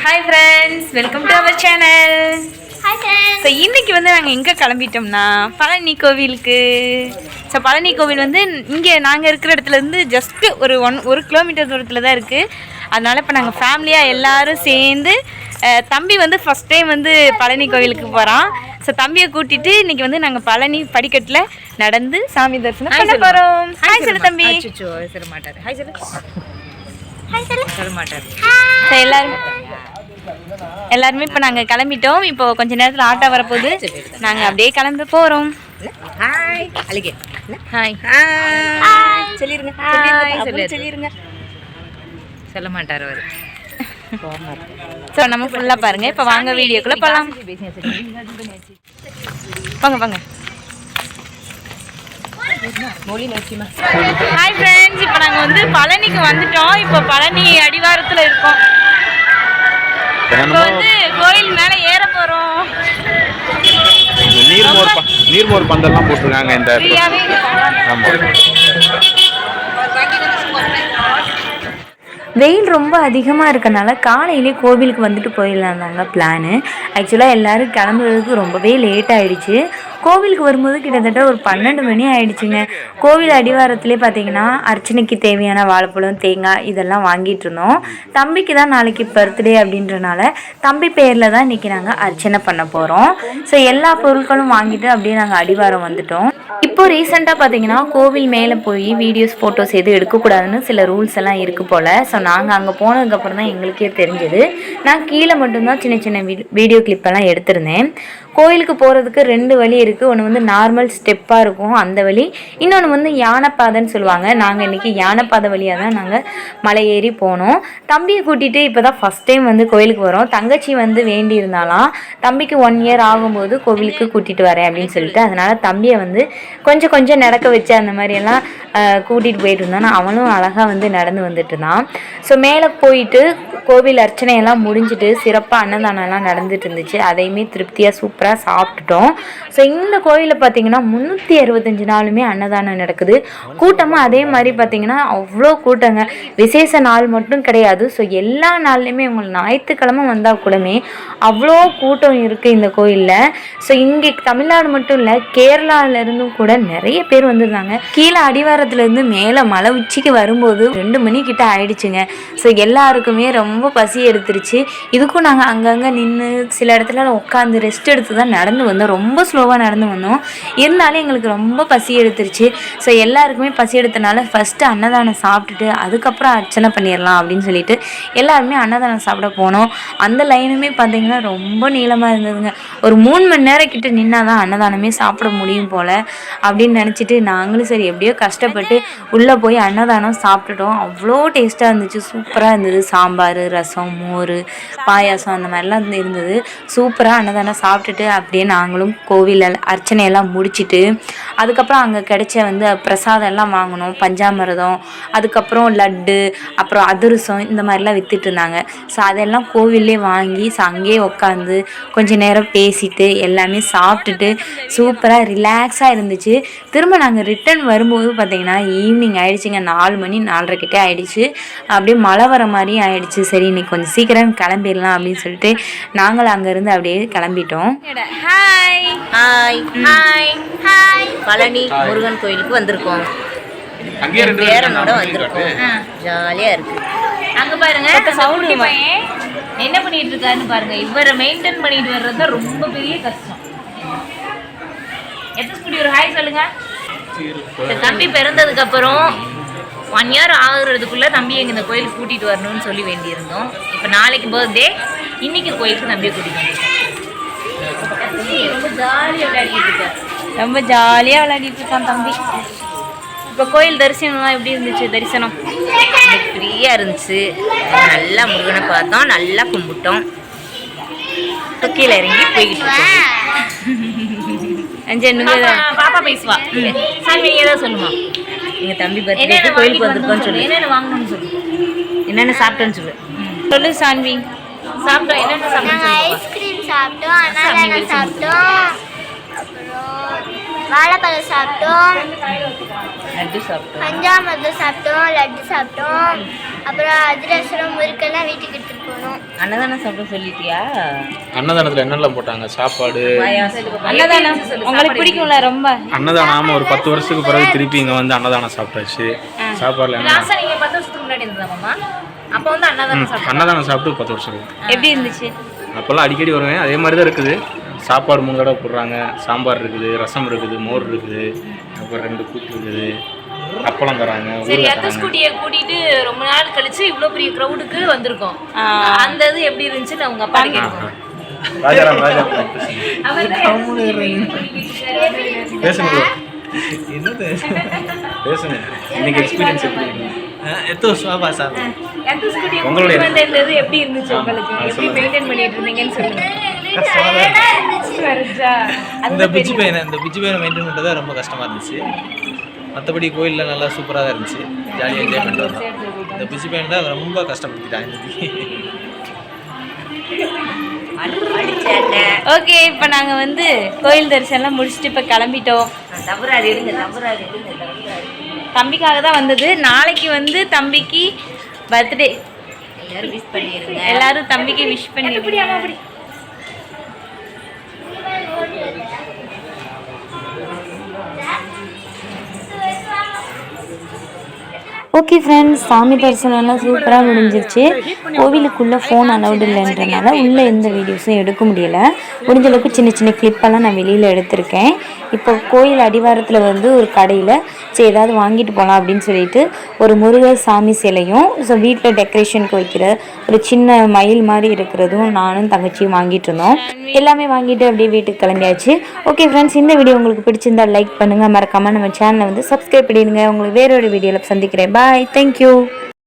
Hi friends welcome to our channel so இன்னைக்கு வந்து நாங்கள் எங்கே கிளம்பிட்டோம்னா பழனி கோவிலுக்கு. ஸோ பழனி கோவில் வந்து இங்கே நாங்கள் இருக்கிற இடத்துல இருந்து ஜஸ்ட்டு ஒரு ஒன் ஒரு கிலோமீட்டர் தூரத்தில் தான் இருக்குது அதனால இப்போ நாங்கள் ஃபேமிலியாக எல்லாரும் சேர்ந்து தம்பி வந்து ஃபஸ்ட் டைம் வந்து பழனி கோவிலுக்கு போகிறான் ஸோ தம்பியை கூட்டிட்டு இன்னைக்கு வந்து நாங்கள் பழனி படிக்கட்டில் நடந்து சாமி தரிசனம் பண்ண போகிறோம் ஹாய் சொல்லு தம்பி. மாட்டாரு ஹாய் சொல்லு சொல்லு மாட்டாரு எல்லாரும் எல்லாருமே இப்போ நாங்கள் கிளம்பிட்டோம். இப்போ கொஞ்ச நேரத்தில் ஆட்டோ வரப்போகுது. நாங்கள் அப்படியே கிளம்பி போகிறோம் ஹாய் அழுகே. ஹாய் ஹாய் சொல்லிருங்க. சொல்லிருங்க. சொல்ல மாட்டார் அவர். ஸோ நம்ம ஃபுல்லாக பாருங்க. இப்போ வாங்க வீடியோக்குள்ளே போகலாம் வாங்க வாங்க. ஹாய் ஃப்ரெண்ட்ஸ் இப்போ நாங்கள் வந்து பழனிக்கு வந்துட்டோம். இப்போ பழனி அடிவாரத்தில் இருக்கோம். இப்போ வந்து கோயில் மேலே ஏற போகிறோம் நீர்மோர் ப- நீர்மோர் பந்தல்லாம் போட்டிருக்காங்க இந்த வெயில் ரொம்ப அதிகமாக இருக்கனால காலையிலே கோவிலுக்கு வந்துட்டு போயிடலாம் தாங்க பிளானு ஆக்சுவலாக எல்லோரும் கிளம்புறதுக்கு ரொம்பவே லேட் ஆயிடுச்சு. கோவிலுக்கு வரும்போது கிட்டத்தட்ட ஒரு பன்னெண்டு மணி ஆயிடுச்சுங்க. கோவில் அடிவாரத்திலே பார்த்தீங்கன்னா அர்ச்சனைக்கு தேவையான வாழைப்பழம் தேங்காய் இதெல்லாம் வாங்கிட்டு இருந்தோம். தம்பிக்கு தான் நாளைக்கு பர்த்டே அப்படின்றனால தம்பி பேரில் தான் இன்றைக்கி நாங்கள் அர்ச்சனை பண்ண போகிறோம் ஸோ எல்லா பொருட்களும் வாங்கிட்டு அப்படியே நாங்கள் அடிவாரம் வந்துட்டோம். இப்போ ரீசெண்டாக பார்த்தீங்கன்னா கோவில் மேலே போய் வீடியோஸ் ஃபோட்டோஸ் எதுவும் எடுக்கக்கூடாதுன்னு சில ரூல்ஸ் எல்லாம் இருக்குது போல். ஸோ நாங்கள் அங்கே போனதுக்கப்புறம் தான் எங்களுக்கே தெரிஞ்சது. நான் கீழே மட்டும்தான் சின்ன சின்ன வீடியோ கிளிப்பெல்லாம் எடுத்திருந்தேன். கோயிலுக்கு போகிறதுக்கு ரெண்டு வழி இருக்குது ஒன்று வந்து நார்மல் ஸ்டெப்பாக இருக்கும் அந்த வழி. இன்னொன்று வந்து யானைப்பாதைன்னு சொல்லுவாங்க. நாங்கள் இன்றைக்கி யானைப்பாதை வழியாக தான் நாங்கள் மலை ஏறி போனோம். தம்பியை கூட்டிகிட்டு இப்போ தான் ஃபஸ்ட் டைம் வந்து கோயிலுக்கு வரோம். தங்கச்சி வந்து வேண்டி இருந்தாலாம் தம்பிக்கு ஒன் இயர் ஆகும்போது கோவிலுக்கு கூட்டிகிட்டு வரேன் அப்படின்னு சொல்லிட்டு அதனால் தம்பியை வந்து கொஞ்சம் கொஞ்சம் நடக்க வச்சு அந்த மாதிரியெல்லாம் கூட்டிகிட்டு போயிட்டு இருந்தான் அவனும் அழகாக வந்து நடந்து வந்துட்டு இருந்தான். ஸோ மேலே போயிட்டு கோவில் அர்ச்சனையெல்லாம் முடிஞ்சிட்டு சிறப்பாக அன்னதானம்லாம் நடந்துட்டு இருந்துச்சு. அதையுமே திருப்தியாக சூப்பராக சாப்பிட்டுட்டோம். ஸோ இந்த கோயிலில் பார்த்தீங்கன்னா முந்நூற்றி அறுபத்தஞ்சு நாளுமே அன்னதானம் நடக்குது. கூட்டமும் அதே மாதிரி பார்த்தீங்கன்னா அவ்வளோ கூட்டங்க. விசேஷ நாள் மட்டும் கிடையாது. ஸோ எல்லா நாள்லையுமே உங்களுக்கு ஞாயிற்றுக்கிழமை வந்தால் கூடமே அவ்வளோ கூட்டம் இருக்குது இந்த கோயிலில். ஸோ இங்கே தமிழ்நாடு மட்டும் இல்லை கேரளாவிலேருந்தும் கூட நிறைய பேர் வந்திருந்தாங்க. கீழே அடிவாரத்துலேருந்து மேலே மலை உச்சிக்கு வரும்போது ரெண்டு மணிக்கிட்ட ஆயிடுச்சுங்க. ஸோ எல்லாருக்குமே ரொம்ப பசி எடுத்துருச்சு. இதுக்கும் நாங்கள் அங்கங்கே நின்று சில இடத்துல உட்காந்து ரெஸ்ட் எடுத்து தான் நடந்து வந்தோம். ரொம்ப ஸ்லோவாக நடந்து வந்தோம். இருந்தாலும் எங்களுக்கு ரொம்ப பசி எடுத்துருச்சு. ஸோ எல்லாருக்குமே பசி எடுத்தனால ஃபஸ்ட்டு அன்னதானம் சாப்பிட்டுட்டு அதுக்கப்புறம் அர்ச்சனை பண்ணிடலாம் அப்படின்னு சொல்லிட்டு எல்லாருமே அன்னதானம் சாப்பிட போனோம். அந்த லைனுமே பார்த்திங்கன்னா ரொம்ப நீளமாக இருந்ததுங்க. ஒரு மூணு மணி நேரம் கிட்ட நின்னா தான் அன்னதானமே சாப்பிட முடியும் போல் அப்படின்னு நினச்சிட்டு நாங்களும் சரி எப்படியோ கஷ்டப்பட்டு உள்ளே போய் அன்னதானம் சாப்பிட்டுட்டோம். அவ்வளோ டேஸ்ட்டாக இருந்துச்சு. சூப்பராக இருந்தது. சாம்பார் ரசம் மோர் பாயாசம் அந்த மாதிரிலாம் இருந்தது. சூப்பராக அன்னதானம் சாப்பிட்டுட்டு அப்படியே நாங்களும் கோவில் கோவிலில் அர்ச்சனையெல்லாம் முடிச்சிட்டு அதுக்கப்புறம் அங்கே கிடைச்ச வந்து பிரசாதம் எல்லாம் வாங்கினோம் பஞ்சாமிரதம் அதுக்கப்புறம் லட்டு அப்புறம் அதிரசம் இந்த மாதிரிலாம் வித்துட்டு இருந்தாங்க. ஸோ அதெல்லாம் கோவில்லே வாங்கி ஸோ அங்கேயே உட்காந்து கொஞ்ச நேரம் பேசிட்டு எல்லாமே சாப்பிட்டுட்டு சூப்பராக ரிலாக்ஸாக இருந்துச்சு. திரும்ப நாங்கள் ரிட்டர்ன் வரும்போது பார்த்தீங்கன்னா ஈவினிங் ஆயிடுச்சுங்க. நாலு மணி நாலரை கிட்டே ஆயிடுச்சு. அப்படியே மழை வர மாதிரியும் ஆயிடுச்சு. சரி இன்னைக்கு கொஞ்சம் சீக்கிரம் கிளம்பிடலாம் அப்படின்னு சொல்லிட்டு நாங்களும் அங்கேருந்து அப்படியே கிளம்பிட்டோம். Hi hi hi hi Palani Murugan கோயிலுக்கு வந்திருக்கோம். அங்கேயே ரெண்டு பேரனோட வந்திருக்கோம். ஜாலியாக இருக்கு. அங்க பாருங்க குட்டி பையன் என்ன பண்ணிட்டு இருக்காருன்னு பாருங்க. இவரை மெயின்டைன் பண்ணிட்டு வர்றது தான் ரொம்ப பெரிய கஷ்டம். எத்தனை குட்டி ஒரு ஹாய் சொல்லுங்க. தம்பி பிறந்ததுக்கு அப்புறம் ஒன் இயர் ஆகுறதுக்குள்ள தம்பி எங்க இந்த கோயிலுக்கு கூட்டிட்டு வரணும்னு சொல்லி வேண்டியிருந்தோம். இப்போ நாளைக்கு பர்த்டே இன்னைக்கு கோயிலுக்கு தம்பியை கூட்டிட்டு வந்திருக்கோம் ரொம்ப ஜாலியாக விளையாடிட்டு இருக்காரு ரொம்ப ஜாலியாக விளையாடிட்டு இருக்கான் தம்பி. இப்போ கோயில் தரிசனம்லாம் எப்படி இருந்துச்சு தரிசனம்? ஃப்ரீயாக இருந்துச்சு. நல்லா முருகனை பார்த்தோம். நல்லா கும்பிட்டோம். இப்போ கீழே இறங்கி போய்கிட்டு இருக்கோம். அஞ்சு பாப்பா பேசுவா. சாமி ஏதாவது சொல்லுமா? எங்கள் தம்பி என்னென்ன பர்த்டேக்கு கோயிலுக்கு வாங்கிட்டு வந்திருக்கோம்னு சொல்லு. என்னென்ன வாங்கணும்னு சொல்லு? என்னென்ன சாப்பிட்டேன்னு சொல்லு. சொல்லு சான்வி சாப்பிட்டோம் என்னென்ன சாப்பிட்டோம் சாப்பிட்டோம். அன்னதானம் சாப்பிட்டோம். அப்புறம் வாழைப்பழம் சாப்பிட்டோம். லட்டு சாப்பிட்டோம். பஞ்சாமிர்தம் சாப்பிட்டோம். லட்டு சாப்பிட்டோம். அப்புறம் அதிரசரம் முறுக்கெல்லாம் வீட்டுக்கு எடுத்துட்டு போகணும் அன்னதானம் சாப்பிட சொல்லிட்டியா? அன்னதானத்தில் என்னெல்லாம் போட்டாங்க? சாப்பாடு. அன்னதானம் உங்களுக்கு பிடிக்கும்ல ரொம்ப? அன்னதானம் ஆமாம் ஒரு பத்து வருஷத்துக்கு பிறகு திருப்பி இங்கே வந்து அன்னதானம் சாப்பிட்டாச்சு. சாப்பாடுல நீங்க பத்து வருஷத்துக்கு முன்னாடி இருந்ததாமா அப்ப வந்து அன்னதானம் சாப்பிட்டு பத்து வருஷம். எப்படி இருந்துச்சு? அப்போல்லாம் அடிக்கடி வருவேன். அதே மாதிரி தான் இருக்குது. சாப்பாடு மூணு தடவை போடுறாங்க. சாம்பார் இருக்குது ரசம் இருக்குது மோர் இருக்குது அப்புறம் ரெண்டு கூட்டு இருக்குது. அப்பளம் தராங்க சரி தராங்க. ஸ்கூட்டியை கூட்டிட்டு ரொம்ப நாள் கழிச்சு இவ்வளோ பெரிய க்ரௌடுக்கு வந்திருக்கோம். அந்த இது எப்படி இருந்துச்சுன்னு அவங்க அப்பா கேட்கணும் ராஜாராம் ராஜாராம். பேசுங்க. என்னது பேசுங்க. இன்னைக்கு எக்ஸ்பீரியன்ஸ் எப்படி இருக்கு? எத்தோ சுவாபா சார் எத்த ஸ்கூட்டியை உங்களுடைய- கூட்டிட்டு வந்த இந்த இது எப்படி இருந்துச்சு உங்களுக்கு? எப்படி. மெயின்டைன் பண்ணிட்டு இருந்தீங்கன்னு சொல்லுங்க. இந்த பிச்சு பையனை இந்த பிச்சு பையனை மெயின்டைன் பண்ணுறது ரொம்ப கஷ்டமாக இருந்துச்சு. மற்றபடி கோயிலில் நல்லா சூப்பராக தான் இருந்துச்சு. ஜாலியாக என்ஜாய் பண்ணிட்டு வந்தோம் இந்த பிச்சு பையன் தான் ரொம்ப அடிச்சாட்டை. ஓகே இப்போ நாங்கள் வந்து கோயில் தரிசனம்லாம் முடிச்சுட்டு இப்போ கிளம்பிட்டோம். தவறாது எடுங்க தவறாது எடுங்க தவறாது. தம்பிக்காக தான் வந்தது. நாளைக்கு வந்து தம்பிக்கு பர்த்டே எல்லாரும் விஷ் பண்ணிருங்க. எல்லாரும் தம்பிக்கு விஷ் பண்ணி ஓகே ஃப்ரெண்ட்ஸ் சாமி தரிசனம்லாம் சூப்பராக முடிஞ்சிருச்சு. கோவிலுக்குள்ளே ஃபோன் அலௌடு இல்லைன்றனால உள்ளே எந்த வீடியோஸும் எடுக்க முடியலை. முடிஞ்ச அளவுக்கு சின்ன சின்ன கிளிப்பெல்லாம் நான் வெளியில் எடுத்திருக்கேன். இப்போ கோயில் அடிவாரத்தில் வந்து ஒரு கடையில் சரி ஏதாவது வாங்கிட்டு போகலாம் அப்படின்னு சொல்லிட்டு ஒரு முருகர் சாமி சிலையும் ஸோ வீட்டில் டெக்கரேஷனுக்கு வைக்கிற ஒரு சின்ன மயில் மாதிரி இருக்கிறதும் நானும் தங்கச்சியும் வாங்கிட்டு இருந்தோம். எல்லாமே வாங்கிட்டு அப்படியே வீட்டுக்கு கிளம்பியாச்சு. ஓகே ஃப்ரெண்ட்ஸ் இந்த வீடியோ உங்களுக்கு பிடிச்சிருந்தா லைக் பண்ணுங்கள் மறக்காமல் நம்ம சேனலை வந்து சப்ஸ்கிரைப் பண்ணிடுங்க. உங்களுக்கு வேறொரு வீடியோவில் சந்திக்கிறேன். Bye thank you